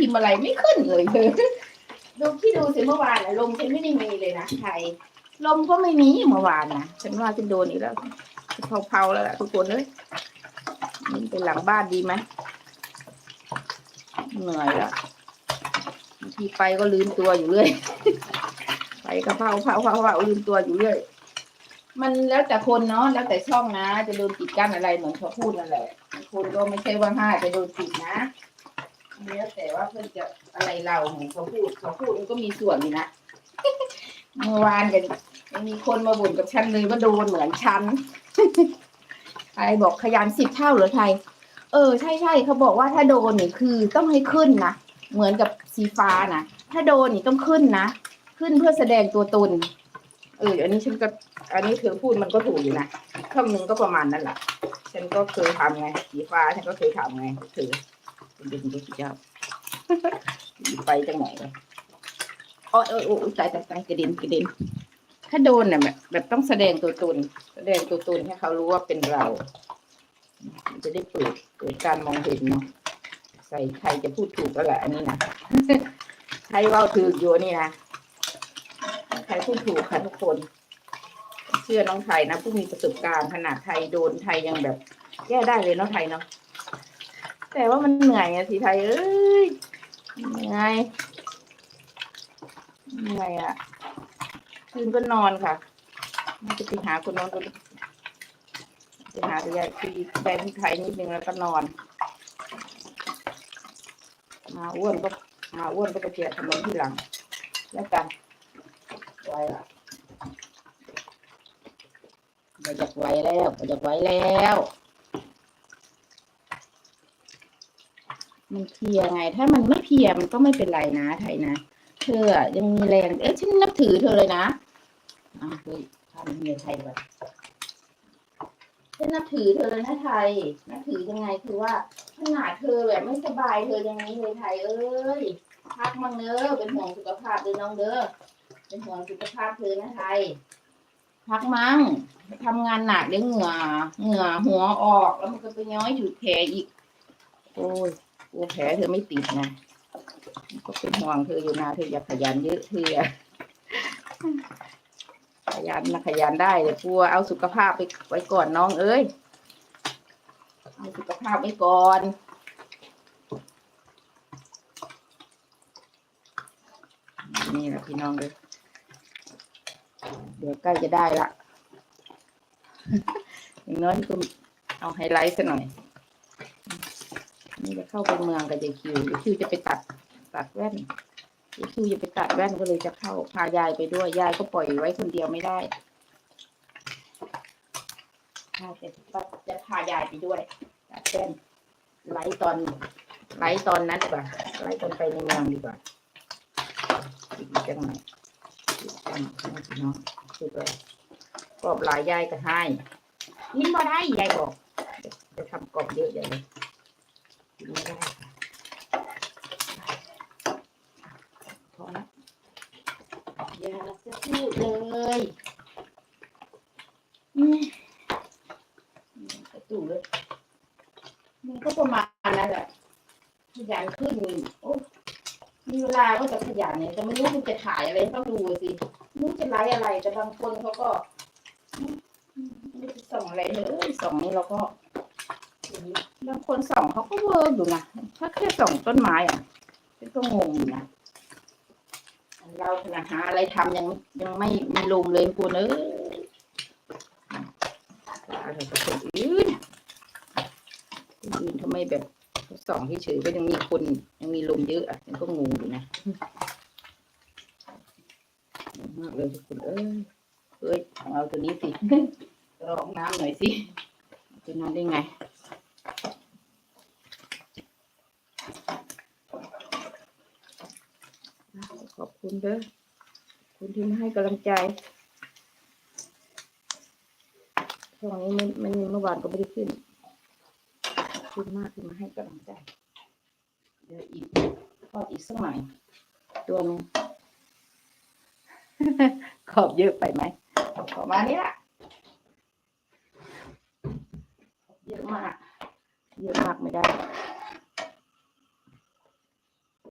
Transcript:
พิมพ์อะไรไม่ขึ้นเลยเธอดูที่ดูสิเมื่อวานอะลมฉันไม่ได้มีเลยนะไทยลมก็ไม่มีเมื่อวานนะฉันว่าจะโดนอีกแล้วเผาๆแล้วล่ะทุกคนเลยนี่เป็นหลังบ้านดีไหมเหนื่อยแล้วบางทีไปก็ลืมตัวอยู่เรื่อยไปก็เผาเผาเผาเผาลืมตัวอยู่เรื่อยมันแล้วแต่คนเนาะแล้วแต่ช่องนะ จะโดนปิดกั้นอะไรเหมือนเขาพูดนั่นแหละคนก็ไม่ใช่ว่าห้าจะโดนปิดนะ แล้วแต่ว่าเพื่อนจะอะไรเราเหมือนเขาพูดเขาพูดมันก็มีส่วนอยู่นะเมื่อวานกันยังมีคนมาบ่นกับฉันเลยว่าโดนเหมือนฉันไทยบอกขยันสิบเท่าเหรือไทย เออใช่ใช่เขาบอกว่าถ้าโดนนี่คือต้องให้ขึ้นนะเหมือนกับสีฟ้านะถ้าโดนนี่ต้องขึ้นนะขึ้นเพื่อแสดงตัวตน เอออันนี้ฉันก็ อันนี้เธอพูดมันก็ถูกอยู่นะช่อหนึ่งก็ประมาณนั้นแหละฉันก็เคยทำไงสีฟ้าฉันก็เคยทำไงเธอ ดึงดูสิเจ้าไปจังไหนเลยอ๋อเออโอ้ยตายตายตายกระเด็นกระเด็น ถ้าโดนเนี่ยแบบแบบต้องแสดงตัวตน แสดงตัวตนให้เขารู้ว่าเป็นเราจะได้เปิดเปิดการมองเห็นเนาะใส่ใครจะพูดถูกก็แหละอันนี้นะใครว่าถูกอยู่นี่นะใครพูดถูกค่ะทุกคน เชื่อน้องไทยนะผู้มีประสบการณ์ขนาดไทยโดนไทยยังแบบแก้ได้เลยเนาะไทยเนาะ แต่ว่ามันเหนื่อยอะสิไทยเอ้ยเหนื่อยเหนื่อยอะคืนก็นอนค่ะน่จะไปหาคนนอนคนไปหาตัวยายคุยแฟนที่ไทยนิดนึงแล้วก็นอน มาอ้วนก็มาอ้วนก็ไปเจียถนนที่หลัง แล้วกันไว้ละไปจากไว้แล้วไปจากไว้แล้ว มันเพลียไง ถ้ามันไม่เพลียมันก็ไม่เป็นไรนะไทยนะ เธออะยังมีแรง เอ๊ะฉันนับถือเธอเลยนะอะเฮ้ยทำเมียไทยก่อนฉันนับถือเธอเลยนะไทย นับถือยังไงคือว่าขนาดเธอแบบไม่สบายเธอยังนี้เลยไทยเอ้ยพักมั่งเด้อเป็นห่วงสุขภาพเด้อน้องเด้อเป็นห่วงสุขภาพเธอนะไทยพักมั่งทำงานหนักเดี๋ยวเหงื่อเหงื่อหัวออกแล้วมันก็ไปย้อยอยู่แผลอีก โอ้ย กลัวแผลเธอไม่ติดนะก็เป็นห่วงเธออยู่นะเธออย่าขยันเยอะเธอขยันนะขยันได้แต่กลัวเอาสุขภาพไปไว้ก่อนน้องเอ้ยเอาสุขภาพไว้ก่อนนี่แหละพี่น้องเลยเดี๋ยวใกล้จะได้ละอย่างน้อยก็เอาไฮไลท์ซะหน่อย นี่จะเข้าไปเมืองกับยายคิวยายคิวจะไปตัดตัดแว่นยายคิวจะไปตัดแว่นก็เลยจะเข้าพายายไปด้วยยายก็ปล่อยไว้คนเดียวไม่ได้จะจะพายายไปด้วยตัดแว่นไลฟ์ตอนไลฟ์ตอนนั้นดีกว่าไลฟ์ตอนไปในเมืองดีกว่าอีกจังหน่อยจังหน่อยน้องคือก็กรอบหลายยายก็ให้กินมาได้ยายบอกจะทำกรอบเยอะใหญ่เลย กินได้พอละอย่าจะพูดเลยอืมกระตูเลยมันก็ประมาณนั้นแหละขยันขึ้นโอ้มีเวลาก็จะขยันเนี่ยแต่ไม่รู้มันจะถ่ายอะไรต้องดูสิไม่รู้จะไลฟ์อะไรแต่บางคนเขาก็ไม่ส่งอะไรเลยส่งนี้เราก็ บางคนส่องเขาก็เวิร์กอยู่นะถ้าแค่ส่องต้นไม้อะฉันก็งงอยู่นะเราขนาดหาอะไรทำยังยังไม่มีลมเลยคุณเอ้ยอะไรกับคนอื่นคนอื่นทำไมแบบส่องเฉยๆก็ยังมีคนยังมีลมเยอะอะฉันก็งงอยู่นะงงมากเลยทุกคนเอ้ยเอ้ยเอาตัวนี้สิรองน้ำหน่อยสิจะนอนได้ไง ขอบคุณเด้อคุณที่มาให้กำลังใจช่วงนี้ม่ไม่เมื่อวานก็ไม่ได้ขึ้นขอบคุณมากที่มาให้กำลังใจเดี๋ยวอีกทอดอีกสักหน่อยตัวนึงขอบเยอะไปไหมประมานี้ละเยอะมาก เยอะมากไม่ได้